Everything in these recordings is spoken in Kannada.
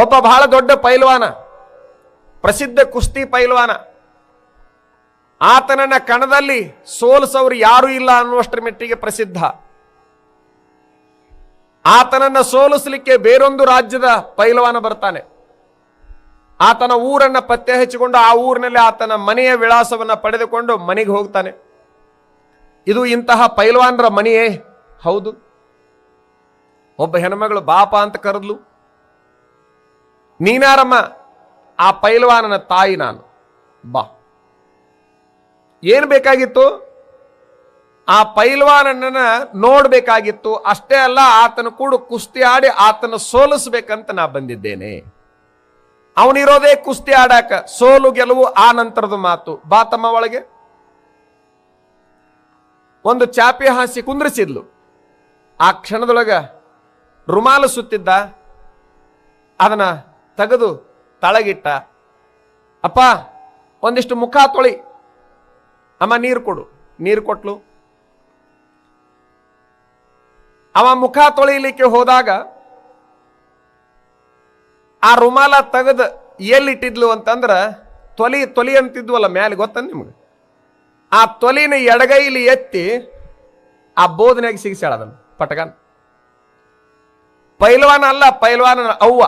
ಒಬ್ಬ ಬಹಳ ದೊಡ್ಡ ಪೈಲ್ವಾನ, ಪ್ರಸಿದ್ಧ ಕುಸ್ತಿ ಪೈಲ್ವಾನ. ಆತನನ್ನ ಕಣದಲ್ಲಿ ಸೋಲಿಸೋರು ಯಾರೂ ಇಲ್ಲ ಅನ್ನುವಷ್ಟರ ಮೆಟ್ಟಿಗೆ ಪ್ರಸಿದ್ಧ. ಆತನನ್ನ ಸೋಲಿಸಲಿಕ್ಕೆ ಬೇರೊಂದು ರಾಜ್ಯದ ಪೈಲವಾನ ಬರ್ತಾನೆ. ಆತನ ಊರನ್ನ ಪತ್ತೆ ಹಚ್ಚಿಕೊಂಡು ಆ ಊರಿನಲ್ಲಿ ಆತನ ಮನೆಯ ವಿಳಾಸವನ್ನ ಪಡೆದುಕೊಂಡು ಮನೆಗೆ ಹೋಗ್ತಾನೆ. ಇದು ಇಂತಹ ಪೈಲ್ವಾನರ ಮನೆಯೇ? ಹೌದು. ಒಬ್ಬ ಹೆಣ್ಮಗಳು ಬಾಪ ಅಂತ ಕರೆದ್ಲು. ನೀನಾರಮ್ಮ, ಆ ಪೈಲ್ವಾನನ ತಾಯಿ ನಾನು. ಬಾ. ಏನು ಬೇಕಾಗಿತ್ತು? ಆ ಪೈಲ್ವಾನನ್ನ ನೋಡಬೇಕಾಗಿತ್ತು. ಅಷ್ಟೇ ಅಲ್ಲ, ಆತನ ಕೂಡ ಕುಸ್ತಿ ಆಡಿ ಆತನ ಸೋಲಿಸ್ಬೇಕಂತ ನಾ ಬಂದಿದ್ದೇನೆ. ಅವನಿರೋದೇ ಕುಸ್ತಿ ಆಡಾಕ, ಸೋಲು ಗೆಲುವು ಆ ನಂತರದ ಮಾತು. ಬಾ ತಮ್ಮ ಒಳಗೆ. ಒಂದು ಚಾಪಿ ಹಾಸಿ ಕುಂದ್ರಿಸಿದ್ಲು. ಆ ಕ್ಷಣದೊಳಗ ರುಮಾಲು ಸುತ್ತಿದ್ದ. ಅದನ್ನ ತೆಗೆದು ತಳಗಿಟ್ಟ, ಅಪ್ಪ, ಒಂದಿಷ್ಟು ಮುಖ ತೊಳಿ. ಅಮ್ಮ, ನೀರು ಕೊಡು. ನೀರು ಕೊಟ್ಲು. ಅವ ಮುಖ ತೊಳಿಲಿಕ್ಕೆ ಹೋದಾಗ ಆ ರುಮಾಲ ತೆಗೆದು ಎಲ್ಲಿಟ್ಟಿದ್ಲು ಅಂತಂದ್ರ ತೊಲಿ ತೊಲಿ ಅಂತಿದ್ವಲ್ಲ ಮ್ಯಾಲೆ ಗೊತ್ತ ನಿಮ್ಗೆ? ಆ ತೊಲಿನ ಎಡಗೈಲಿ ಎತ್ತಿ ಆ ಬೋಧನೆಗೆ ಸಿಗಿಸ್ಯಾಳ ಪಟಕನ್ ಪೈಲ್ವಾನ ಅಲ್ಲ ಪೈಲ್ವಾನ ಅವ್ವ.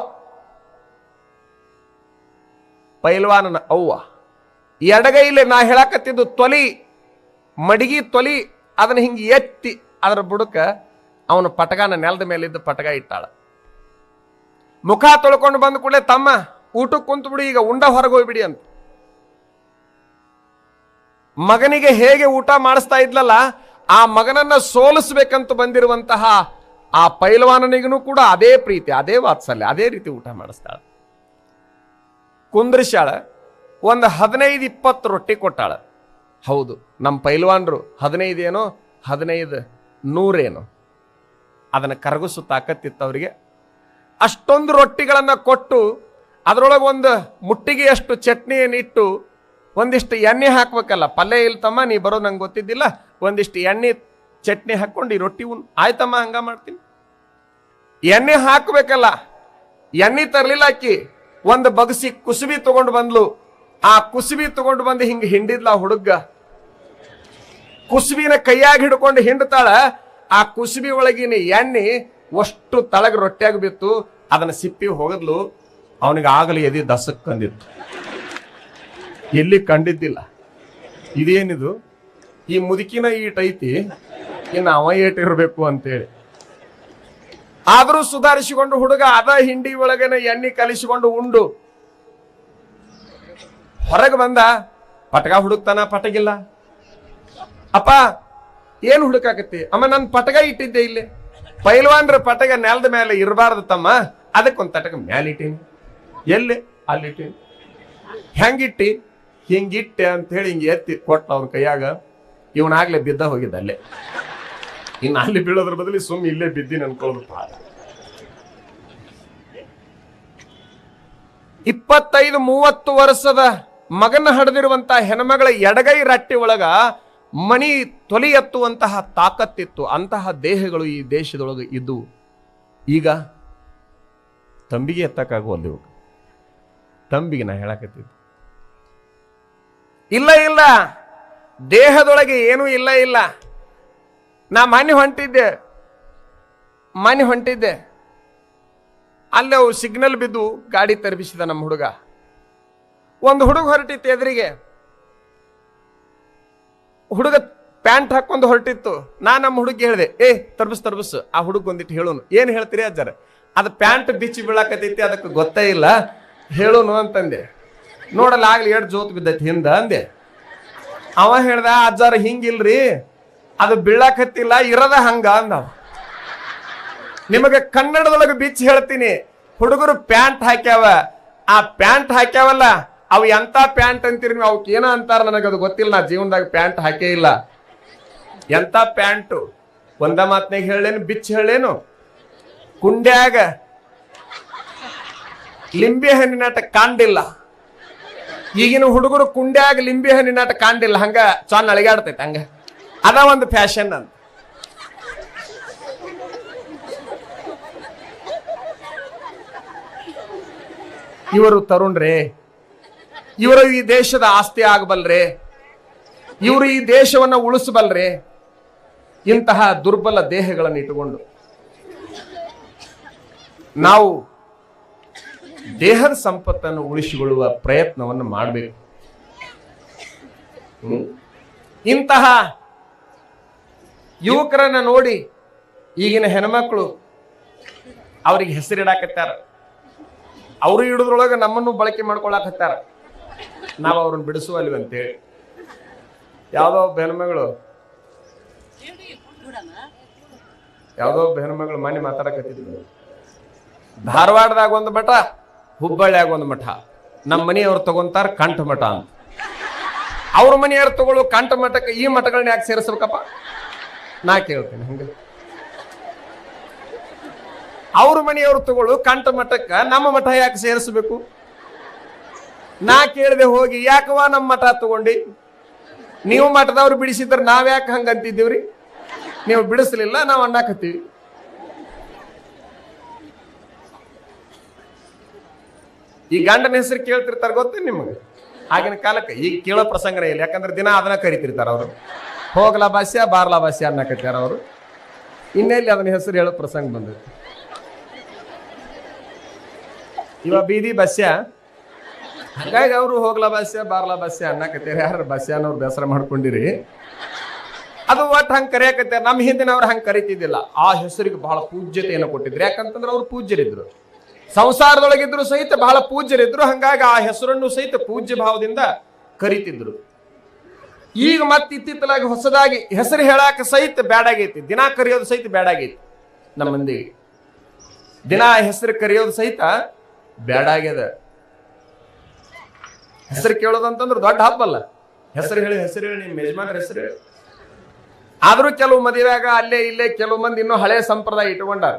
ಪೈಲ್ವಾನನ ಅವ್ವ. ಎಡಗೈಲಿ ನಾ ಹೇಳಕತ್ತಿದ್ದು ತೊಲಿ, ಮಡಿಗಿ ತೊಲಿ, ಅದನ್ನ ಹಿಂಗೆ ಎತ್ತಿ ಅದರ ಬುಡಕ ಅವನ ಪಟಗಾನ ನೆಲದ ಮೇಲಿದ್ದ ಪಟಗ ಇಟ್ಟಾಳ. ಮುಖ ತೊಳ್ಕೊಂಡು ಬಂದ ಕೂಡಲೇ ತಮ್ಮ, ಊಟಕ್ಕೆ ಕುಂತು ಬಿಡಿ, ಈಗ ಉಂಡ ಹೊರಗೆ ಹೋಗ್ಬಿಡಿ ಅಂತ. ಮಗನಿಗೆ ಹೇಗೆ ಊಟ ಮಾಡಿಸ್ತಾ ಇದ್ಲಲ್ಲ, ಆ ಮಗನನ್ನ ಸೋಲಿಸ್ಬೇಕಂತ ಬಂದಿರುವಂತಹ ಆ ಪೈಲ್ವಾನನಿಗೂ ಕೂಡ ಅದೇ ಪ್ರೀತಿ, ಅದೇ ವಾತ್ಸಲ್ಯ, ಅದೇ ರೀತಿ ಊಟ ಮಾಡಿಸ್ತಾಳ. ಕುಂದ್ರಿಸ್ಯಾಳ ಒಂದು ಹದಿನೈದು ಇಪ್ಪತ್ತು ರೊಟ್ಟಿ ಕೊಟ್ಟಾಳ. ಹೌದು ನಮ್ಮ ಪೈಲ್ವಾನ್ರು ಹದಿನೈದು ಏನೋ ಹದಿನೈದು ನೂರೇನು ಅದನ್ನು ಕರಗಿಸು ತಾಕತ್ತಿತ್ತು ಅವರಿಗೆ ಅಷ್ಟೊಂದು ರೊಟ್ಟಿಗಳನ್ನು ಕೊಟ್ಟು ಅದರೊಳಗೆ ಒಂದು ಮುಟ್ಟಿಗೆಯಷ್ಟು ಚಟ್ನಿಯನ್ನು ಇಟ್ಟು ಒಂದಿಷ್ಟು ಎಣ್ಣೆ ಹಾಕ್ಬೇಕಲ್ಲ ಪಲ್ಯ ಇಲ್ತಮ್ಮ ನೀ ಬರೋ ನಂಗೆ ಗೊತ್ತಿದ್ದಿಲ್ಲ ಒಂದಿಷ್ಟು ಎಣ್ಣೆ ಚಟ್ನಿ ಹಾಕ್ಕೊಂಡು ಈ ರೊಟ್ಟಿ ಉನ್ ಆಯ್ತಮ್ಮ ಹಂಗ ಮಾಡ್ತೀನಿ. ಎಣ್ಣೆ ಹಾಕ್ಬೇಕಲ್ಲ ಎಣ್ಣೆ ತರ್ಲಿಲ್ಲ ಅಕ್ಕಿ. ಒಂದು ಬಗಸಿ ಕುಸುಬಿ ತಗೊಂಡು ಬಂದ್ಲು. ಆ ಕುಸುಬಿ ತಗೊಂಡು ಬಂದು ಹಿಂಗೆ ಹಿಂಡಿದ್ಲ ಹುಡುಗ. ಕುಸುಬಿನ ಕೈಯಾಗ ಹಿಡ್ಕೊಂಡು ಹಿಂಡ್ತಾಳ. ಆ ಕುಸುಬಿ ಒಳಗಿನ ಎಣ್ಣೆ ಅಷ್ಟು ತಳಗ ರೊಟ್ಟಿಯಾಗಿ ಬಿತ್ತು. ಅದನ್ನ ಸಿಪ್ಪಿ ಹೋಗದ್ಲು. ಅವನಿಗೆ ಆಗಲಿ ಎದಿ ದಸಕ್ ಕಂದಿತ್ತು ಎಲ್ಲಿ ಕಂಡಿದ್ದಿಲ್ಲ. ಇದೇನಿದು? ಈ ಮುದುಕಿನ ಈಟ್ ಐತಿ. ಇನ್ನು ಅವ ಏಟಿರಬೇಕು ಅಂತೇಳಿ. ಆದರೂ ಸುಧಾರಿಸಿಕೊಂಡು ಹುಡುಗ ಅದ ಹಿಂಡಿ ಒಳಗೇನೆ ಎಣ್ಣೆ ಕಲಿಸಿಕೊಂಡು ಉಂಡು. ಹೊರಗೆ ಬಂದ, ಪಟಗ ಹುಡುಕ್ತಾನ, ಪಟಗಿಲ್ಲ. ಅಪ್ಪ, ಏನು ಹುಡುಕಾಕತ್ತಿ? ಅಮ್ಮ, ನನ್ ಪಟಗ ಇಟ್ಟಿದ್ದೆ ಇಲ್ಲಿ. ಪೈಲ್ವಾನ್ರ ಪಟಗ ನೆಲದ ಮೇಲೆ ಇರಬಾರ್ದು ತಮ್ಮ. ಅದಕ್ಕೊಂದ್ ತಟಕ ಮ್ಯಾಲಿಟ್ಟೀನಿ ಎಲ್ಲಿ? ಅಲ್ಲಿಟ್ಟೀನಿ ಹೆಂಗಿಟ್ಟಿ? ಹಿಂಗಿಟ್ಟೆ ಅಂತ ಹೇಳಿ ಹಿಂಗೆ ಎತ್ತಿ ಕೊಟ್ಟ ಅವನ ಕೈಯಾಗ. ಇವನಾಗ್ಲೇ ಬಿದ್ದ ಹೋಗಿದ್ದ ಅಲ್ಲೇ. ಇನ್ನು ಅಲ್ಲಿ ಬೀಳೋದ್ರ ಬದಲಿ ಸುಮ್ಮನೆ ಇಲ್ಲೇ ಬಿದ್ದೀನಿ ಅನ್ಕೊಳ್ಳೋದು ಇಪ್ಪತ್ತೈದು, ಮೂವತ್ತು ವರ್ಷದ ಮಗನ ಹಡೆದಿರುವಂತ ಹೆಣ್ಮಗಳ ಎಡಗೈ ರಟ್ಟಿ ಒಳಗ ಮಣಿ ತೊಲಿ ಎತ್ತುವಂತಹ ತಾಕತ್ತಿತ್ತು. ಅಂತಹ ದೇಹಗಳು ಈ ದೇಶದೊಳಗೆ ಇದ್ದು. ಈಗ ತಂಬಿಗೆ ಎತ್ತಕ್ಕಾಗುವಲ್ಲಿ ತಂಬಿಗೆ ನಾ ಹೇಳಕತ್ತಿದ್ದು. ಇಲ್ಲ ಇಲ್ಲ. ದೇಹದೊಳಗೆ ಏನೂ ಇಲ್ಲ ಇಲ್ಲ. ನಾ ಮನೆ ಹೊಂಟಿದ್ದೆ. ಮನೆ ಹೊಂಟಿದ್ದೆ. ಅಲ್ಲೇ ಅವು ಸಿಗ್ನಲ್ ಬಿದ್ದು ಗಾಡಿ ತರಬಿಸಿದ ನಮ್ಮ ಹುಡುಗ. ಒಂದು ಹುಡುಗ ಹೊರಟಿತ್ತು ಎದುರಿಗೆ. ಹುಡುಗ ಪ್ಯಾಂಟ್ ಹಾಕೊಂಡು ಹೊರಟಿತ್ತು. ನಾ ನಮ್ಮ ಹುಡುಗಿ ಹೇಳಿದೆ, ಏ, ತರ್ಬಿಸ್ ತರ್ಬಿಸ್, ಆ ಹುಡುಗ ಒಂದಿಟ್ಟು ಹೇಳೋನು. ಏನು ಹೇಳ್ತೀರಿ ಅಜ್ಜಾರ? ಅದು ಪ್ಯಾಂಟ್ ಬಿಚ್ಚಿ ಬೀಳಾಕತೈತಿ ಅದಕ್ಕೆ ಗೊತ್ತೇ ಇಲ್ಲ. ಹೇಳೋನು, ಅಂತಂದೆ. ನೋಡಲ್ಲ, ಆಗ್ಲಿ, ಎರಡು ಜೋತ್ ಬಿದ್ದೈತಿ ಹಿಂದ, ಅಂದೆ. ಅವ ಹೇಳ್ದ, ಅಜ್ಜಾರ, ಹಿಂಗಿಲ್ರಿ. ಅದು ಬೀಳಾಕತ್ತಿಲ್ಲ ಇರದ ಹಂಗ ಅಂದ ಅವ. ನಿಮಗೆ ಕನ್ನಡದೊಳಗೆ ಬಿಚ್ಚಿ ಹೇಳ್ತೀನಿ, ಹುಡುಗರು ಪ್ಯಾಂಟ್ ಹಾಕ್ಯಾವ. ಆ ಪ್ಯಾಂಟ್ ಹಾಕ್ಯಾವಲ್ಲ, ಅವು ಎಂತ ಪ್ಯಾಂಟ್ ಅಂತೀರಿ ನೀವು ಅವಕ್ಕೆ ಏನೋ ಅಂತಾರ ನನಗೆ ಅದು ಗೊತ್ತಿಲ್ಲ, ನಾ ಜೀವನದಾಗ ಪ್ಯಾಂಟ್ ಹಾಕೇ ಇಲ್ಲ. ಎಂತ ಪ್ಯಾಂಟು? ಒಂದ ಮಾತ್ನಾಗ ಹೇಳೇನು ಬಿಚ್ಚಿ ಹೇಳೇನು ಕುಂಡ್ಯಾಗ ಲಿಂಬೆ ಹಣ್ಣಿನಾಟ ಕಾಂಡಿಲ್ಲ ಈಗಿನ ಹುಡುಗರು ಕುಂಡ್ಯಾಗ ಲಿಂಬೆ ಹಣ್ಣಿನಾಟ ಕಾಂಡಿಲ್ಲ ಹಂಗ ಚಾನ್ ಅಳಿಗಾಡ್ತೈತೆ ಹಂಗ. ಅದ ಒಂದು ಫ್ಯಾಷನ್ ಅಂತ ಇವರು ತರುಣ್ರೇ, ಇವರು ಈ ದೇಶದ ಆಸ್ತಿ ಆಗಬಲ್ರೆ, ಇವರು ಈ ದೇಶವನ್ನು ಉಳಿಸಬಲ್ರೆ, ಇಂತಹ ದುರ್ಬಲ ದೇಹಗಳನ್ನು ಇಟ್ಟುಕೊಂಡು ನಾವು ದೇಹದ ಸಂಪತ್ತನ್ನು ಉಳಿಸಿಕೊಳ್ಳುವ ಪ್ರಯತ್ನವನ್ನು ಮಾಡಬೇಕು. ಇಂತಹ ಯುವಕರನ್ನ ನೋಡಿ ಈಗಿನ ಹೆಣ್ಮಕ್ಳು ಅವ್ರಿಗೆ ಹೆಸರಿಡಾಕತ್ತಾರ. ಅವರು ಹಿಡಿದ್ರೊಳಗೆ ನಮ್ಮನ್ನು ಬಳಕೆ ಮಾಡ್ಕೊಳಕತ್ತಾರ. ನಾವು ಅವ್ರನ್ನ ಬಿಡಿಸುವಲ್ವಿ ಅಂತೇಳಿ. ಯಾವುದೋ ಹೆಣ್ಮಗಳು. ಯಾವುದೋ ಒಬ್ಬ ಹೆಣ್ಮಗಳು ಮನೆ ಮಾತಾಡಕತ್ತಿದ್ರು ಧಾರವಾಡದಾಗ ಒಂದು ಮಠ, ಹುಬ್ಬಳ್ಳಿಯಾಗ ಒಂದು ಮಠ. ನಮ್ಮ ಮನೆಯವ್ರು ತಗೊಂತಾರ ಕಂಠ ಮಠ ಅಂತ. ಅವ್ರ ಮನೆಯವ್ರು ತಗೊಳ್ಳೋ ಕಂಠ ಮಠಕ್ಕೆ ಈ ಮಠಗಳನ್ನ ಯಾಕೆ ಸೇರಿಸ್ಬೇಕಪ್ಪ? ನಾ ಕೇಳ್ತೇನೆ ಹಂಗ. ಅವ್ರ ಮನೆಯವ್ರು ತಗೊಳ್ಳು ಕಂಠ ಮಠಕ್ಕ ನಮ್ಮ ಮಠ ಯಾಕೆ ಸೇರಿಸ್ಬೇಕು? ನಾ ಕೇಳಿದೆ ಹೋಗಿ ಯಾಕವ ನಮ್ಮ ಮಠ ತಗೊಂಡಿ? ನೀವು ಮಠದವ್ರು ಬಿಡಿಸಿದ್ರೆ ನಾವ್ ಯಾಕೆ ಹಂಗ ನೀವು ಬಿಡಿಸ್ಲಿಲ್ಲ, ನಾವು ಅನ್ನಾಕತ್ತೀವಿ ಈ ಗಂಡನ ಹೆಸರು ಕೇಳ್ತಿರ್ತಾರ ಗೊತ್ತೇ ನಿಮಗೆ? ಆಗಿನ ಕಾಲಕ್ಕೆ, ಈಗ ಕೇಳೋ ಪ್ರಸಂಗನೇ ಇಲ್ಲ, ಯಾಕಂದ್ರೆ ದಿನ ಅದನ್ನ ಕರಿತಿರ್ತಾರ ಅವರು. ಹೋಗ್ಲಾ ಭಾಷ್ಯ, ಬಾರ್ಲಾ ಭಾಷ್ಯ ಅನ್ನಕತ್ಯಾರ ಅವರು. ಇನ್ನೆಲ್ಲಿ ಅದನ್ನ ಹೆಸರು ಹೇಳೋ ಪ್ರಸಂಗ ಬಂದೈತಿ ಇವ ಬೀದಿ ಭಾಷ್ಯ. ಹಾಗಾಗಿ ಅವರು ಹೋಗ್ಲಾ ಬಸ್ಯ ಬಾರ್ಲಾ ಬಸ್ಯ ಅನ್ನಕತ್ಯಾರ. ಯಾರು ಅನ್ನೋರು ಬೇಸರ ಮಾಡ್ಕೊಂಡಿರಿ? ಅದು ಒಟ್ಟು ಹಂಗೆ ಕರೆಯಕತ್ಯಾರ. ನಮ್ಮ ಹಿಂದಿನವ್ರು ಹಂಗೆ ಕರಿತಿದ್ದಿಲ್ಲ. ಆ ಹೆಸರಿಗೆ ಬಹಳ ಪೂಜ್ಯತೆಯನ್ನು ಕೊಟ್ಟಿದ್ರು. ಯಾಕಂತಂದ್ರೆ ಅವ್ರು ಪೂಜ್ಯರಿದ್ರು. ಸಂಸಾರದೊಳಗಿದ್ರು ಸಹಿತ ಬಹಳ ಪೂಜ್ಯರಿದ್ರು. ಹಂಗಾಗಿ ಆ ಹೆಸರನ್ನು ಸಹಿತ ಪೂಜ್ಯ ಭಾವದಿಂದ ಕರಿತಿದ್ರು. ಈಗ ಮತ್ತೆ ಇತ್ತಿತ್ತಲಾಗಿ ಹೊಸದಾಗಿ ಹೆಸರು ಹೇಳಾಕ ಸಹಿತ ಬ್ಯಾಡಾಗೈತಿ ದಿನ ಕರೆಯೋದು ಸಹಿತ ಬ್ಯಾಡಾಗೈತಿ ನಮ್ಮ ಮಂದಿಗೆ. ದಿನ ಹೆಸರು ಕರೆಯೋದು ಸಹಿತ ಬ್ಯಾಡಾಗ್ಯದ ಹೆಸರು ಕೇಳೋದು ಅಂತಂದ್ರೆ ದೊಡ್ಡ ಹಬ್ಬಲ್ಲ. ಹೆಸರು ಹೇಳಿ ಹೆಸರು ಹೇಳಿ, ನಿಮ್ಮ ಯಜಮಾನ್ರ ಹೆಸರು ಹೇಳಿ. ಆದ್ರೂ ಕೆಲವು ಮದುವೆಯಾಗ ಅಲ್ಲೇ ಇಲ್ಲೇ ಕೆಲವು ಮಂದಿ ಇನ್ನೂ ಹಳೆ ಸಂಪ್ರದಾಯ ಇಟ್ಕೊಂಡಾರ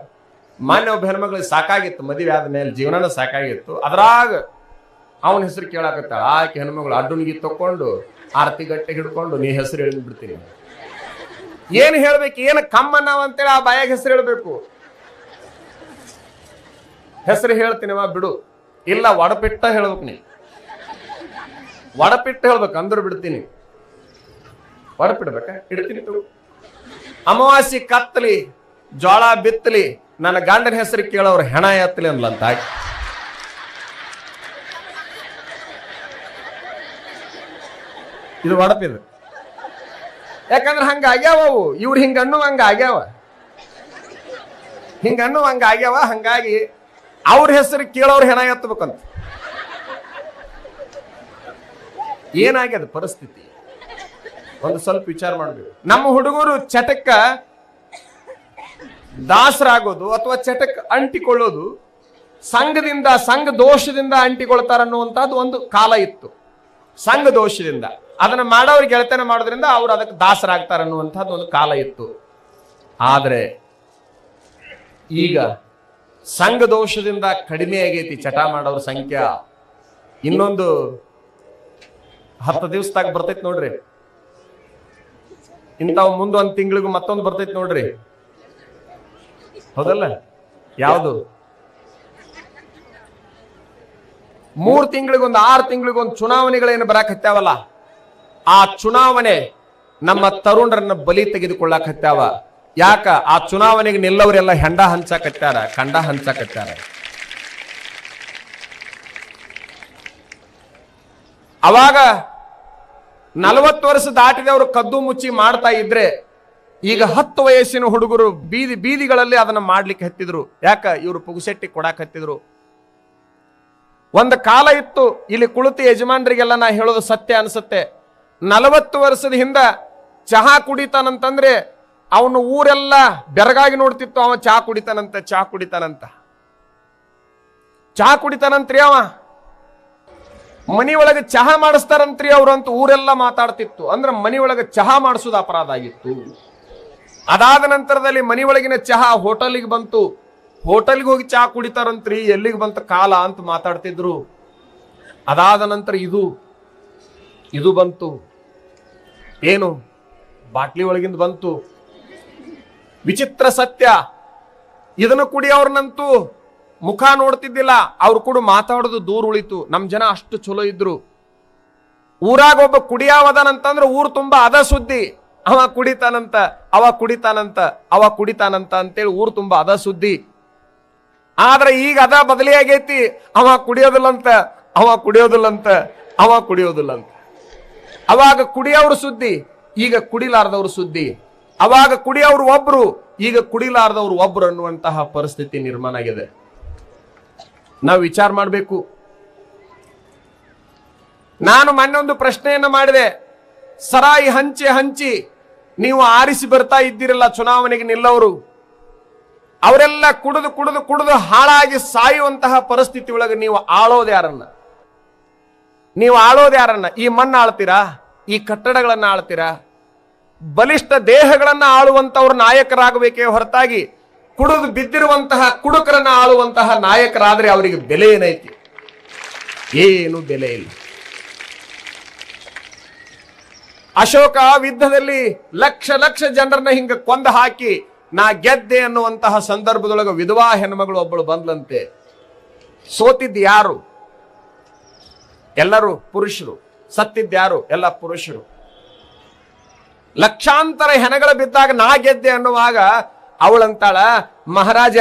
ಮಾನ್ಯ ಒಬ್ಬ ಹೆಣ್ಮಗಳಿಗೆ ಸಾಕಾಗಿತ್ತು. ಮದುವೆ ಆದ್ಮೇಲೆ ಜೀವನನ ಸಾಕಾಗಿತ್ತು. ಅದ್ರಾಗ ಅವನ ಹೆಸರು ಕೇಳಾಕತ್ತಾಳ. ಆಕೆ ಹೆಣ್ಮಗಳು ಅಡ್ಡುನಿಗೆ ತಕೊಂಡು ಆರತಿ ಗಟ್ಟೆ ಹಿಡ್ಕೊಂಡು ನೀ ಹೆಸರು ಹೇಳಿ ಬಿಡ್ತೀನಿ ಏನ್ ಹೇಳ್ಬೇಕು? ಕಮ್ಮ ಕಮ್ಮನ್ನವ ಅಂತೇಳಿ ಆ ಬಾಯಾಗ ಹೆಸರು ಹೇಳ್ಬೇಕು. ಹೆಸರು ಹೇಳ್ತೀನಿವ ಬಿಡು. ಇಲ್ಲ, ಒಡಪಿಟ್ಟ ಹೇಳ್ಬೇಕು ನೀ ಒಡಪಿಟ್ಟು ಹೇಳ್ಬೇಕು, ಅಂದ್ರೆ ಬಿಡ್ತೀನಿ. ಒಡಪಿಡ್ಬೇಕ? ಇಡ್ತೀನಿ ಅಮಾವಾಸಿ ಕತ್ತಲಿ ಜೋಳ ಬಿತ್ತಲಿ, ನನ್ನ ಗಂಡನ ಹೆಸರು ಕೇಳೋರು ಹೆಣ ಎತ್ತಲಿ ಅನ್ಲಂತ ಇದು ಒಡಪಿದು ಯಾಕಂದ್ರೆ ಹಂಗ ಆಗ್ಯಾವ ಅವು ಇವ್ರು ಹಿಂಗ ಅನ್ನೋ ಹಂಗ ಆಗ್ಯಾವ ಹಿಂಗ ಅಣ್ಣು ಹಂಗ ಆಗ್ಯಾವ ಹಂಗಾಗಿ ಅವ್ರ ಹೆಸರು ಕೇಳೋರು ಹೆಣ ಏನಾಗ್ಯದ ಪರಿಸ್ಥಿತಿ? ಒಂದು ಸ್ವಲ್ಪ ವಿಚಾರ ಮಾಡಬೇಕು. ನಮ್ಮ ಹುಡುಗರು ಚಟಕ್ಕ ದಾಸರಾಗೋದು ಅಥವಾ ಚಟಕ್ ಅಂಟಿಕೊಳ್ಳೋದು ಸಂಘದಿಂದ ಸಂಘ ದೋಷದಿಂದ ಅಂಟಿಕೊಳ್ತಾರ ಅನ್ನುವಂಥದ್ದು ಒಂದು ಕಾಲ ಇತ್ತು. ಸಂಘ ದೋಷದಿಂದ ಅದನ್ನ ಮಾಡೋರು ಗೆಳೆತನ ಮಾಡೋದ್ರಿಂದ ಅವ್ರು ಅದಕ್ಕೆ ದಾಸರಾಗ್ತಾರ ಅನ್ನುವಂಥದ್ದು ಒಂದು ಕಾಲ ಇತ್ತು. ಆದರೆ ಈಗ ಸಂಘ ದೋಷದಿಂದ ಕಡಿಮೆ ಆಗೈತಿ ಚಟ ಮಾಡೋರ ಸಂಖ್ಯೆ. ಇನ್ನೊಂದು ಹತ್ತು ದಿವಸದಾಗ ಬರ್ತೈತಿ ನೋಡ್ರಿ. ಇಂಥವ್ ಮುಂದೆ ಒಂದು ತಿಂಗಳಿಗೂ ಮತ್ತೊಂದು ಬರ್ತೈತಿ ನೋಡ್ರಿ. ಹೌದಲ್ಲ? ಯಾವುದು? ಮೂರ್ ತಿಂಗಳಿಗೊಂದು ಆರು ತಿಂಗಳಿಗೊಂದು ಚುನಾವಣೆಗಳೇನು ಬರಾಕತ್ಯಾವಲ್ಲ ಆ ಚುನಾವಣೆ ನಮ್ಮ ತರುಣರನ್ನ ಬಲಿ ತೆಗೆದುಕೊಳ್ಳಾಕತ್ಯಾವ ಯಾಕ? ಆ ಚುನಾವಣೆಗೆ ನಿಲ್ಲವರೆಲ್ಲ ಹೆಂಡ ಹಂಚಾಕತ್ಯಾರ ಕಂಡ ಕಟ್ಟಾರ ಅವಾಗ ನಲವತ್ತು ವರ್ಷ ದಾಟಿದವರು ಕದ್ದು ಮುಚ್ಚಿ ಮಾಡ್ತಾ ಇದ್ರೆ ಈಗ ಹತ್ತು ವಯಸ್ಸಿನ ಹುಡುಗರು ಬೀದಿ, ಬೀದಿಗಳಲ್ಲಿ ಅದನ್ನ ಮಾಡ್ಲಿಕ್ಕೆ ಹತ್ತಿದ್ರು. ಯಾಕ? ಇವರು ಪುಗುಸೆಟ್ಟಿ ಕೊಡಾಕ್ ಹತ್ತಿದ್ರು. ಒಂದು ಕಾಲ ಇತ್ತು, ಇಲ್ಲಿ ಕುಳಿತು ಯಜಮಾನರಿಗೆಲ್ಲ ನಾ ಹೇಳೋದು ಸತ್ಯ ಅನ್ಸುತ್ತೆ. ನಲವತ್ತು ವರ್ಷದ ಹಿಂದ ಚಹಾ ಕುಡಿತಾನಂತಂದ್ರೆ ಅವನು ಊರೆಲ್ಲ ಬೆರಗಾಗಿ ನೋಡ್ತಿತ್ತು, ಅವ ಚಹಾ ಕುಡಿತಾನಂತ ಚಹಾ ಕುಡಿತಾನಂತ. ಚಹಾ ಕುಡಿತಾನಂತ್ರಿ ಅವ. ಮನಿಯೊಳಗೆ ಚಹಾ ಮಾಡಿಸ್ತಾರಂತ್ರಿ ಅವ್ರು ಅಂತ ಊರೆಲ್ಲ ಮಾತಾಡ್ತಿತ್ತು. ಅಂದ್ರೆ ಮನಿಯೊಳಗೆ ಚಹಾ ಮಾಡಿಸೋದು ಅಪರಾಧ ಆಗಿತ್ತು. ಅದಾದ ನಂತರದಲ್ಲಿ ಮನಿಯೊಳಗಿನ ಚಹಾ ಹೋಟೆಲ್ಗೆ ಬಂತು. ಹೋಟೆಲ್ಗೆ ಹೋಗಿ ಚಹಾ ಕುಡಿತಾರಂತ್ರಿ, ಎಲ್ಲಿಗೆ ಬಂತ ಕಾಲ ಅಂತ ಮಾತಾಡ್ತಿದ್ರು. ಅದಾದ ನಂತರ ಇದು ಇದು ಬಂತು. ಏನು? ಬಾಟ್ಲಿ ಒಳಗಿಂದ ಬಂತು. ವಿಚಿತ್ರ ಸತ್ಯ. ಇದನ್ನು ಅವ್ರನ್ನಂತೂ. ಮುಖ ನೋಡ್ತಿದ್ದಿಲ್ಲ. ಅವ್ರು ಕೂಡ ಮಾತಾಡೋದು ದೂರ ಉಳಿತು. ನಮ್ಮ ಜನ ಅಷ್ಟು ಚಲೋ ಇದ್ರು. ಊರಾಗ ಒಬ್ಬ ಕುಡಿಯಾವದನಂತಂದ್ರೆ ಊರು ತುಂಬಾ ಅದ ಸುದ್ದಿ. ಅವ ಕುಡಿತಾನಂತ ಅವ ಕುಡಿತಾನಂತ ಅವ ಕುಡಿತಾನಂತ ಅಂತೇಳಿ ಊರು ತುಂಬಾ ಅದ ಸುದ್ದಿ. ಆದ್ರೆ ಈಗ ಅದ ಬದಲಿ ಅವ ಕುಡಿಯೋದಿಲ್ಲಂತ ಅವ ಕುಡಿಯೋದಿಲ್ಲಂತ ಅವ ಕುಡಿಯೋದಿಲ್ಲಂತ. ಅವಾಗ ಕುಡಿಯವರು ಸುದ್ದಿ, ಈಗ ಕುಡಿಲಾರದವರು ಸುದ್ದಿ. ಅವಾಗ ಕುಡಿಯವರು ಒಬ್ರು, ಈಗ ಕುಡಿಲಾರದವರು ಒಬ್ರು ಅನ್ನುವಂತಹ ಪರಿಸ್ಥಿತಿ ನಿರ್ಮಾಣ ಆಗಿದೆ. ನಾವು ವಿಚಾರ ಮಾಡಬೇಕು. ನಾನು ಮೊನ್ನೆ ಒಂದು ಪ್ರಶ್ನೆಯನ್ನು ಮಾಡಿದೆ. ಸರಾಯಿ ಹಂಚಿ ಹಂಚಿ ನೀವು ಆರಿಸಿ ಬರ್ತಾ ಇದ್ದೀರಲ್ಲ ಚುನಾವಣೆಗೆ ನಿಲ್ಲವರು ಅವರೆಲ್ಲ ಕುಡಿದು ಕುಡಿದು ಕುಡಿದು ಹಾಳಾಗಿ ಸಾಯುವಂತಹ ಪರಿಸ್ಥಿತಿ ಒಳಗೆ ನೀವು ಆಳೋದು ಯಾರನ್ನ? ನೀವು ಆಳೋದು ಯಾರನ್ನ? ಈ ಮಣ್ಣು ಆಳ್ತೀರಾ ಈ ಕಟ್ಟಡಗಳನ್ನು ಆಳ್ತೀರಾ? ಬಲಿಷ್ಠ ದೇಹಗಳನ್ನು ಆಳುವಂಥವ್ರ ನಾಯಕರಾಗಬೇಕೇ ಹೊರತಾಗಿ ಕುಡಿದು ಬಿದ್ದಿರುವಂತಹ ಕುಡುಕರನ್ನ ಆಳುವಂತಹ ನಾಯಕರಾದರೆ ಅವರಿಗೆ ಬೆಲೆ ಏನೈತಿ? ಏನು ಬೆಲೆ ಇಲ್ಲ. ಅಶೋಕ ಯುದ್ಧದಲ್ಲಿ ಲಕ್ಷ ಲಕ್ಷ ಜನರನ್ನ ಹಿಂಗ ಕೊಂದ ಹಾಕಿ ನಾ ಗೆದ್ದೆ ಅನ್ನುವಂತಹ ಸಂದರ್ಭದೊಳಗೆ ವಿಧವಾ ಹೆಣ್ಮಗಳು ಒಬ್ಬಳು ಬಂದ್ಲಂತೆ. ಸೋತಿದ್ದು ಯಾರು? ಎಲ್ಲರೂ ಪುರುಷರು. ಸತ್ತಿದ್ ಯಾರು? ಎಲ್ಲ ಪುರುಷರು. ಲಕ್ಷಾಂತರ ಹೆಣಗಳ ಬಿದ್ದಾಗ ನಾ ಗೆದ್ದೆ ಅನ್ನುವಾಗ ಅವಳಂತಾಳ, ಮಹಾರಾಜ,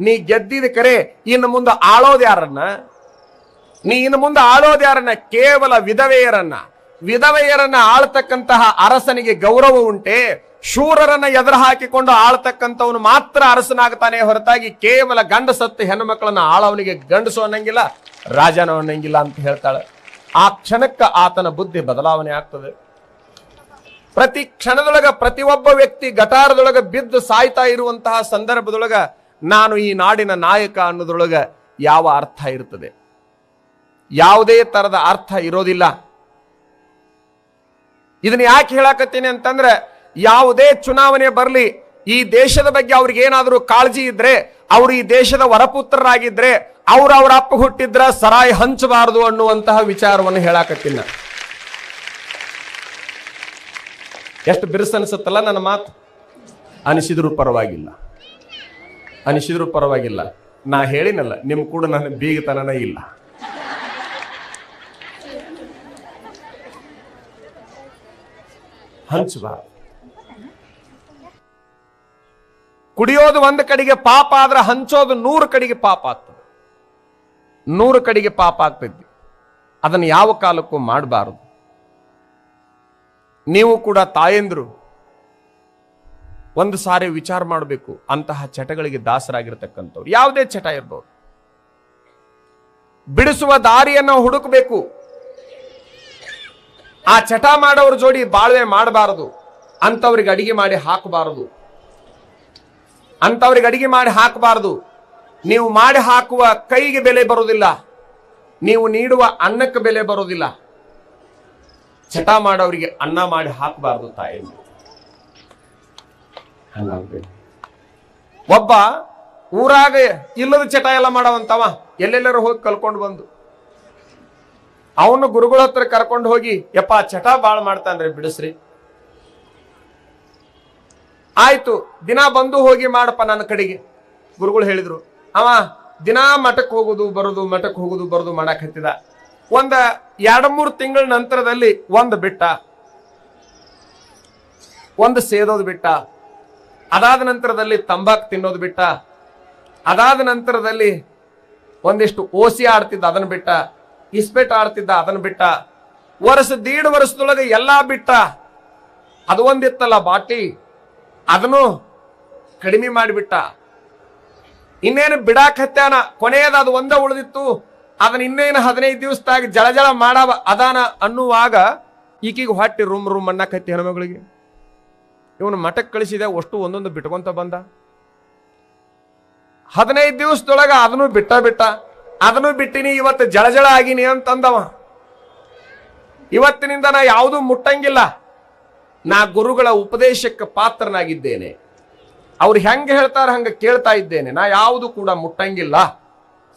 ನೀ ಗೆದ್ದಿದ ಕರೆ ಇನ್ನು ಮುಂದೆ ಆಳೋದು ಯಾರನ್ನ? ನೀ ಇನ್ನು ಮುಂದೆ ಆಳೋದು ಯಾರನ್ನ? ಕೇವಲ ವಿಧವೆಯರನ್ನ. ವಿಧವೆಯರನ್ನ ಆಳ್ತಕ್ಕಂತಹ ಅರಸನಿಗೆ ಗೌರವ ಉಂಟೆ, ಶೂರರನ್ನ ಎದುರು ಹಾಕಿಕೊಂಡು ಆಳ್ತಕ್ಕಂಥವನು ಮಾತ್ರ ಅರಸನಾಗ್ತಾನೆ ಹೊರತಾಗಿ ಕೇವಲ ಗಂಡ ಸತ್ತು ಹೆಣ್ಣು ಮಕ್ಕಳನ್ನ ಆಳವನಿಗೆ ಗಂಡಸು ಅನ್ನಂಗಿಲ್ಲ, ರಾಜನ ಅನ್ನಂಗಿಲ್ಲ ಅಂತ ಹೇಳ್ತಾಳೆ. ಆ ಕ್ಷಣಕ್ಕ ಆತನ ಬುದ್ಧಿ ಬದಲಾವಣೆ ಆಗ್ತದೆ. ಪ್ರತಿ ಕ್ಷಣದೊಳಗ ಪ್ರತಿಯೊಬ್ಬ ವ್ಯಕ್ತಿ ಗಟಾರದೊಳಗ ಬಿದ್ದು ಸಾಯ್ತಾ ಇರುವಂತಹ ಸಂದರ್ಭದೊಳಗ ನಾನು ಈ ನಾಡಿನ ನಾಯಕ ಅನ್ನೋದ್ರೊಳಗ ಯಾವ ಅರ್ಥ ಇರ್ತದೆ? ಯಾವುದೇ ತರದ ಅರ್ಥ ಇರೋದಿಲ್ಲ. ಇದನ್ನ ಯಾಕೆ ಹೇಳಕತ್ತೀನಿ ಅಂತಂದ್ರೆ, ಯಾವುದೇ ಚುನಾವಣೆ ಬರಲಿ, ಈ ದೇಶದ ಬಗ್ಗೆ ಅವ್ರಿಗೆ ಏನಾದರೂ ಕಾಳಜಿ ಇದ್ರೆ, ಅವರು ಈ ದೇಶದ ವರಪುತ್ರರಾಗಿದ್ರೆ ಅವ್ರ ಅವ್ರ ಅಪ್ಪ ಹುಟ್ಟಿದ್ರ ಸರಾಯಿ ಹಂಚಬಾರದು ಅನ್ನುವಂತಹ ವಿಚಾರವನ್ನು ಹೇಳಾಕತ್ತಿಲ್ಲ. ಎಷ್ಟು ಬಿರುಸು ಅನಿಸುತ್ತಲ್ಲ ನನ್ನ ಮಾತು? ಅನಿಸಿದ್ರು ಪರವಾಗಿಲ್ಲ. ಅನಿಸಿದ್ರು ಪರವಾಗಿಲ್ಲ. ನಾ ಹೇಳಿನಲ್ಲ, ನಿಮ್ ಕೂಡ ನನ್ನ ಬೀಗತನನ ಇಲ್ಲ. ಹಂಚಬಾರದು ಕುಡಿಯೋದು ಒಂದು ಕಡೆಗೆ ಪಾಪ, ಆದ್ರೆ ಹಂಚೋದು ನೂರು ಕಡೆಗೆ ಪಾಪ ಆಗ್ತದೆ. ನೂರು ಕಡೆಗೆ ಪಾಪ ಆಗ್ತೈತಿ. ಅದನ್ನು ಯಾವ ಕಾಲಕ್ಕೂ ಮಾಡಬಾರದು. ನೀವು ಕೂಡ ತಾಯಂದ್ರು, ಒಂದು ಸಾರಿ ವಿಚಾರ ಮಾಡಬೇಕು. ಅಂತಹ ಚಟಗಳಿಗೆ ದಾಸರಾಗಿರ್ತಕ್ಕಂಥವ್ರು. ಯಾವುದೇ ಚಟ ಇರ್ಬೋದು. ಬಿಡಿಸುವ ದಾರಿಯನ್ನು ಹುಡುಕಬೇಕು. ಆ ಚಟ ಮಾಡೋರ ಜೋಡಿ ಬಾಳ್ವೆ ಮಾಡಬಾರದು. ಅಂತವ್ರಿಗೆ ಅಡಿಗೆ ಮಾಡಿ ಹಾಕಬಾರದು. ಅಂತವ್ರಿಗೆ ಅಡಿಗೆ ಮಾಡಿ ಹಾಕಬಾರದು. ನೀವು ಮಾಡಿ ಹಾಕುವ ಕೈಗೆ ಬೆಲೆ ಬರೋದಿಲ್ಲ ನೀವು ನೀಡುವ ಅನ್ನಕ್ಕೆ ಬೆಲೆ ಬರೋದಿಲ್ಲ ಚಟ ಮಾಡೋರಿಗೆ ಅನ್ನ ಮಾಡಿ ಹಾಕಬಾರದು ತಾಯಿ. ಒಬ್ಬ ಊರಾಗ ಇಲ್ಲದ ಚಟ ಎಲ್ಲ ಮಾಡವಂತವ, ಎಲ್ಲೆಲ್ಲರೂ ಹೋಗಿ ಕಲ್ಕೊಂಡು ಬಂದು. ಅವನು ಗುರುಗಳ ಹತ್ರ ಕರ್ಕೊಂಡು ಹೋಗಿ, ಯಪ್ಪ, ಚಟ ಬಾಳ್ ಮಾಡ್ತಾನ್ರಿ, ಬಿಡಿಸ್ರಿ. ಆಯ್ತು, ದಿನ ಬಂದು ಹೋಗಿ ಮಾಡಪ್ಪ ನನ್ನ ಕಡೆಗೆ, ಗುರುಗಳು ಹೇಳಿದ್ರು. ಅವ ದಿನ ಮಠಕ್ಕೆ ಹೋಗುದು, ಬರೋದು ಮಠಕ್ಕೆ ಹೋಗುದು, ಬರೋದು ಮಾಡಕ್ ಹತ್ತಿದ. ಒಂದ ಎರಡ್ ಮೂರು ತಿಂಗಳ ನಂತರದಲ್ಲಿ ಒಂದು ಬಿಟ್ಟ. ಒಂದು ಸೇದೋದು ಬಿಟ್ಟ. ಅದಾದ ನಂತರದಲ್ಲಿ ತಂಬಾಕ್ ತಿನ್ನೋದು ಬಿಟ್ಟ. ಅದಾದ ನಂತರದಲ್ಲಿ ಒಂದಿಷ್ಟು ಓಸಿ ಆಡ್ತಿದ್ದ ಅದನ್ನ ಬಿಟ್ಟ. ಇಸ್ಪೆಟ್ ಆಡ್ತಿದ್ದ ಅದನ್ನ ಬಿಟ್ಟ. ವರ್ಷ, ದೀಡ್ ವರ್ಷದೊಳಗೆ ಎಲ್ಲಾ ಬಿಟ್ಟ. ಅದು ಒಂದಿತ್ತಲ್ಲ ಬಾಟಿ ಅದನ್ನು ಕಡಿಮೆ ಮಾಡಿಬಿಟ್ಟ. ಇನ್ನೇನು ಬಿಡಾಕ್ ಹತ್ಯಾನ? ಕೊನೆಯದ ಅದು ಒಂದ ಉಳಿದಿತ್ತು. ಅದನ್ನ ಇನ್ನೇನು ಹದಿನೈದು ದಿವಸದಾಗ ಜಳ ಜಳ ಮಾಡವ ಅದಾನ ಅನ್ನುವಾಗ ಈಕಿಗೆ ಹೊಟ್ಟಿ ರೂಮ್ ರೂಮ್ ಅನ್ನಕತ್ತಿ ಹೆಣ್ಮಗಳಿಗೆ. ಇವನು ಮಠಕ್ಕೆ ಕಳಿಸಿದೆ, ಅಷ್ಟು ಒಂದೊಂದು ಬಿಟ್ಕೊಂತ ಬಂದ. ಹದಿನೈದು ದಿವಸದೊಳಗ ಅದನ್ನು ಬಿಟ್ಟ ಬಿಟ್ಟ, ಅದನ್ನು ಬಿಟ್ಟಿನಿ ಇವತ್ತು ಜಳ ಜಳ ಆಗಿನಿ ಅಂತಂದವ. ಇವತ್ತಿನಿಂದ ನಾ ಯಾವುದೂ ಮುಟ್ಟಂಗಿಲ್ಲ. ನಾ ಗುರುಗಳ ಉಪದೇಶಕ್ಕೆ ಪಾತ್ರನಾಗಿದ್ದೇನೆ. ಅವ್ರು ಹೆಂಗೆ ಹೇಳ್ತಾರ ಹಂಗ ಕೇಳ್ತಾ ಇದ್ದೇನೆ. ನಾ ಯಾವುದು ಕೂಡ ಮುಟ್ಟಂಗಿಲ್ಲ.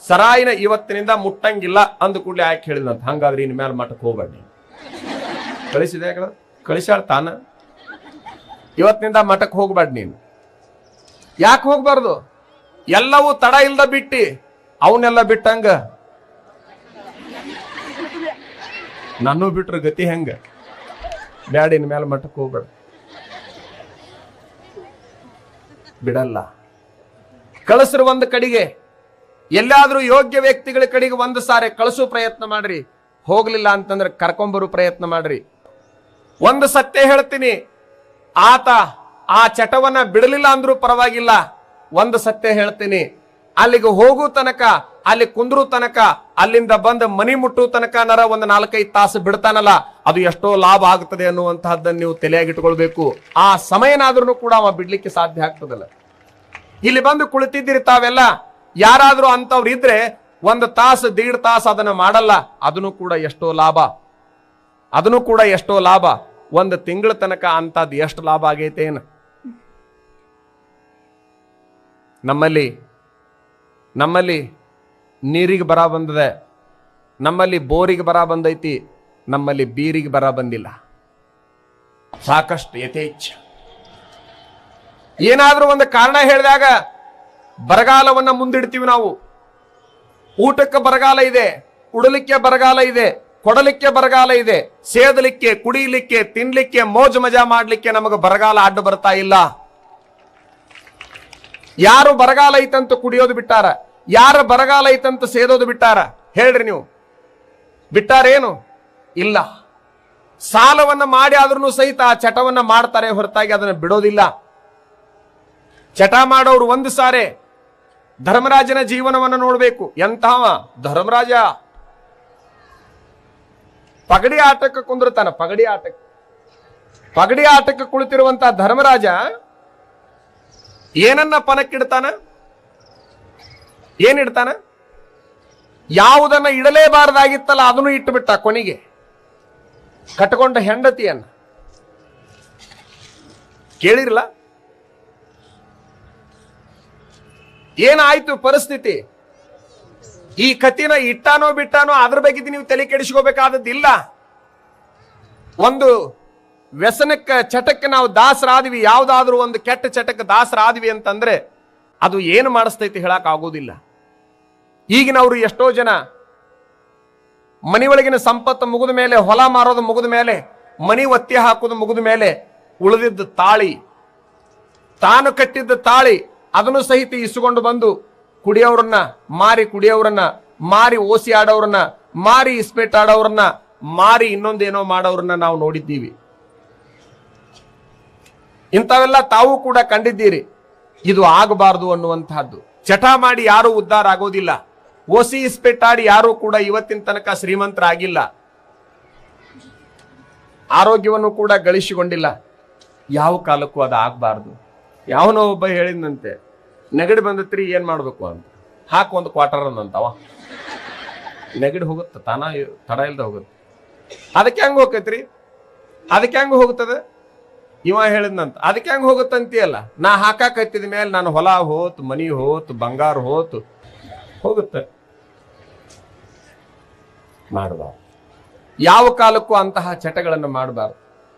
ಸರಾಯಿನ ಇವತ್ತಿನಿಂದ ಮುಟ್ಟಂಗಿಲ್ಲ ಅಂದ ಕೂಡಲೇ ಆಯ್ಕೆ ಹೇಳಿದಂತ ಹಂಗಾದ್ರೆ ಇನ್ ಮೇಲೆ ಮಠಕ್ಕೆ ಹೋಗ್ಬೇಡಿ ಕಳಿಸಿದೆ ಕಳಿಸಾಳ ತಾನ? ಇವತ್ತಿನಿಂದ ಮಠಕ್ಕೆ ಹೋಗ್ಬೇಡ ನೀನು. ಯಾಕೆ ಹೋಗ್ಬಾರ್ದು? ಎಲ್ಲವೂ ತಡ ಇಲ್ದ ಬಿಟ್ಟಿ. ಅವನ್ನೆಲ್ಲ ಬಿಟ್ಟಂಗ? ನಾನು ಬಿಟ್ರ ಗತಿ ಹೆಂಗ? ಬ್ಯಾಡ ಇನ್ ಮೇಲೆ ಮಠಕ್ಕೆ ಹೋಗ್ಬೇಡ. ಬಿಡಲ್ಲ. ಕಳಿಸ್ರು ಒಂದು ಕಡೆಗೆ, ಎಲ್ಲಾದ್ರೂ ಯೋಗ್ಯ ವ್ಯಕ್ತಿಗಳ ಕಡೆಗೆ ಒಂದು ಸಾರಿ ಕಳಿಸು ಪ್ರಯತ್ನ ಮಾಡ್ರಿ. ಹೋಗ್ಲಿಲ್ಲ ಅಂತಂದ್ರೆ ಕರ್ಕೊಂಬರು ಪ್ರಯತ್ನ ಮಾಡ್ರಿ. ಒಂದು ಸತ್ಯ ಹೇಳ್ತೀನಿ, ಆತ ಆ ಚಟವನ್ನ ಬಿಡಲಿಲ್ಲ ಅಂದ್ರೂ ಪರವಾಗಿಲ್ಲ. ಒಂದು ಸತ್ಯ ಹೇಳ್ತೀನಿ, ಅಲ್ಲಿಗೆ ಹೋಗೋ ತನಕ ಅಲ್ಲಿ ಕುಂದ್ರು ತನಕ, ಅಲ್ಲಿಂದ ಬಂದ ಮನಿ ಮುಟ್ಟು ತನಕ ನರ ಒಂದು ನಾಲ್ಕೈದು ತಾಸು ಬಿಡ್ತಾನಲ್ಲ, ಅದು ಎಷ್ಟೋ ಲಾಭ ಆಗ್ತದೆ ಅನ್ನುವಂತಹದ್ದನ್ನು ನೀವು ತಲೆಯಾಗಿಟ್ಕೊಳ್ಬೇಕು. ಆ ಸಮಯನಾದ್ರೂ ಕೂಡ ಅವ ಬಿಡ್ಲಿಕ್ಕೆ ಸಾಧ್ಯ ಆಗ್ತದಲ್ಲ. ಇಲ್ಲಿ ಬಂದು ಕುಳಿತಿದ್ದೀರಿ ತಾವೆಲ್ಲ, ಯಾರಾದ್ರೂ ಅಂತವ್ರು ಇದ್ರೆ ಒಂದು ತಾಸು, ದೀಡ್ ತಾಸು ಅದನ್ನ ಮಾಡಲ್ಲ, ಅದನ್ನು ಕೂಡ ಎಷ್ಟೋ ಲಾಭ. ಅದನ್ನು ಕೂಡ ಎಷ್ಟೋ ಲಾಭ. ಒಂದು ತಿಂಗಳ ತನಕ ಅಂತದ್ ಎಷ್ಟು ಲಾಭ ಆಗೈತೆ ಏನು? ನಮ್ಮಲ್ಲಿ ನಮ್ಮಲ್ಲಿ ನೀರಿಗೆ ಬರ ಬಂದದೆ, ನಮ್ಮಲ್ಲಿ ಬೋರಿಗೆ ಬರ ಬಂದೈತಿ, ನಮ್ಮಲ್ಲಿ ಬೀರಿಗೆ ಬರ ಬಂದಿಲ್ಲ. ಸಾಕಷ್ಟು ಯಥೇಚ್ಛ. ಏನಾದರೂ ಒಂದು ಕಾರಣ ಹೇಳಿದಾಗ ಬರಗಾಲವನ್ನು ಮುಂದಿಡ್ತೀವಿ ನಾವು. ಊಟಕ್ಕೆ ಬರಗಾಲ ಇದೆ, ಉಡಲಿಕ್ಕೆ ಬರಗಾಲ ಇದೆ, ಕೊಡಲಿಕ್ಕೆ ಬರಗಾಲ ಇದೆ, ಸೇದಲಿಕ್ಕೆ ಕುಡಿಯಲಿಕ್ಕೆ ತಿನ್ಲಿಕ್ಕೆ, ಮೋಜು ಮಜಾ ಮಾಡಲಿಕ್ಕೆ ನಮಗೆ ಬರಗಾಲ ಅಡ್ಡ ಬರ್ತಾ ಇಲ್ಲ. ಯಾರು ಬರಗಾಲ ಐತಂತ ಕುಡಿಯೋದು ಬಿಟ್ಟಾರ? ಯಾರ ಬರಗಾಲ ಐತಂತ ಸೇದೋದು ಬಿಟ್ಟಾರ? ಹೇಳ್ರಿ ನೀವು. ಬಿಟ್ಟಾರೇನು? ಇಲ್ಲ. ಸಾಲವನ್ನ ಮಾಡಿ ಆದ್ರೂ ಸಹಿತ ಆ ಚಟವನ್ನ ಮಾಡ್ತಾರೆ ಹೊರತಾಗಿ ಅದನ್ನ ಬಿಡೋದಿಲ್ಲ. ಚಟ ಮಾಡೋರು ಒಂದು ಸಾರೆ. ಧರ್ಮರಾಜನ ಜೀವನವನ್ನು ನೋಡಬೇಕು. ಎಂತಹ ಧರ್ಮರಾಜ. ಪಗಡಿ ಆಟಕ್ಕೆ ಕುಂದಿರ್ತಾನ, ಪಗಡಿ ಆಟಕ್ಕೆ. ಪಗಡಿ ಆಟಕ್ಕೆ ಕುಳಿತಿರುವಂತಹ ಧರ್ಮರಾಜ ಏನನ್ನ ಪನಕ್ಕಿಡ್ತಾನ? ಏನಿಡ್ತಾನ ಯಾವುದನ್ನ ಇಡಲೇಬಾರದಾಗಿತ್ತಲ್ಲ ಅದನ್ನು ಇಟ್ಟುಬಿಟ್ಟ ಕೊನೆಗೆ. ಕಟ್ಕೊಂಡ ಹೆಂಡತಿಯನ್ನ. ಕೇಳಿರಲ್ಲ ಏನಾಯ್ತು ಪರಿಸ್ಥಿತಿ? ಈ ಕತಿನ ಇಟ್ಟಾನೋ ಬಿಟ್ಟಾನೋ ಅದ್ರ ಬಗ್ಗೆ ನೀವು ತಲೆ ಕೆಡಿಸ್ಕೋಬೇಕಾದದ್ದಿಲ್ಲ. ಒಂದು ವ್ಯಸನಕ್ಕೆ ಚಟಕ್ಕೆ ನಾವು ದಾಸರಾದ್ವಿ, ಯಾವುದಾದ್ರೂ ಒಂದು ಕೆಟ್ಟ ಚಟಕ್ಕೆ ದಾಸರಾದ್ವಿ ಅಂತಂದ್ರೆ ಅದು ಏನು ಮಾಡಿಸ್ತೈತಿ ಹೇಳಕ್ ಆಗೋದಿಲ್ಲ. ಈಗಿನವರು ಎಷ್ಟೋ ಜನ ಮನೆಯೊಳಗಿನ ಸಂಪತ್ತು ಮುಗಿದ ಮೇಲೆ, ಹೊಲ ಮಾರೋದು ಮುಗಿದ ಮೇಲೆ, ಮನಿ ಒತ್ತಿ ಹಾಕೋದು ಮುಗಿದ ಮೇಲೆ ಉಳಿದಿದ್ದ ತಾಳಿ, ತಾನು ಕಟ್ಟಿದ್ದ ತಾಳಿ, ಅದನ್ನು ಸಹಿತ ಇಸ್ಕೊಂಡು ಬಂದು ಕುಡಿಯೋರನ್ನ ಮಾರಿ ಕುಡಿಯೋರನ್ನ, ಮಾರಿ ಓಸಿ ಆಡೋರನ್ನ, ಮಾರಿ ಇಸ್ಪೇಟ್ ಆಡೋರನ್ನ, ಮಾರಿ ಇನ್ನೊಂದೇನೋ ಮಾಡೋರನ್ನ ನಾವು ನೋಡಿದ್ದೀವಿ. ಇಂಥವೆಲ್ಲ ತಾವು ಕೂಡ ಕಂಡಿದ್ದೀರಿ. ಇದು ಆಗಬಾರದು ಅನ್ನುವಂತಹದ್ದು. ಚಟ ಮಾಡಿ ಯಾರೂ ಉದ್ಧಾರ ಆಗೋದಿಲ್ಲ. ಓಸಿ ಇಸ್ಪೆಟ್ಟಾಡಿ ಯಾರೂ ಕೂಡ ಇವತ್ತಿನ ತನಕ ಶ್ರೀಮಂತರಾಗಿಲ್ಲ. ಆರೋಗ್ಯವನ್ನು ಕೂಡ ಗಳಿಸಿಕೊಂಡಿಲ್ಲ. ಯಾವ ಕಾಲಕ್ಕೂ ಅದು ಆಗಬಾರ್ದು. ಯಾವನೋ ಒಬ್ಬ ಹೇಳಿದಂತೆ ನೆಗಡಿ ಬಂದತ್ರಿ, ಏನು ಮಾಡಬೇಕು ಅಂತ. ಹಾಕು ಒಂದು ಕ್ವಾರ್ಟರ್ ಅಂದಂತವ ನೆಗಡಿ ಹೋಗುತ್ತೆ, ತಾನ, ತಡ ಇಲ್ದ ಹೋಗುತ್ತೆ. ಅದಕ್ಕೆ ಹೆಂಗೆ ಹೋಗೈತ್ರಿ? ಅದಕ್ಕೆ ಹೆಂಗೆ ಹೋಗುತ್ತದೆ? ಇವ ಹೇಳಿದ್ನಂತ, ಅದಕ್ಕೆ ಹೆಂಗ್ ಹೋಗುತ್ತಂತೀಯಲ್ಲ? ನಾ ಹಾಕಾಕತ್ತಿದ ಮೇಲೆ ನಾನು ಹೊಲ ಹೋತು, ಮನಿ ಹೋತು, ಬಂಗಾರ ಹೋತು, ಹೋಗುತ್ತೆ. ಮಾಡಬಾರ್ದು. ಯಾವ ಕಾಲಕ್ಕೂ ಅಂತಹ ಚಟಗಳನ್ನು ಮಾಡಬಾರ್ದು.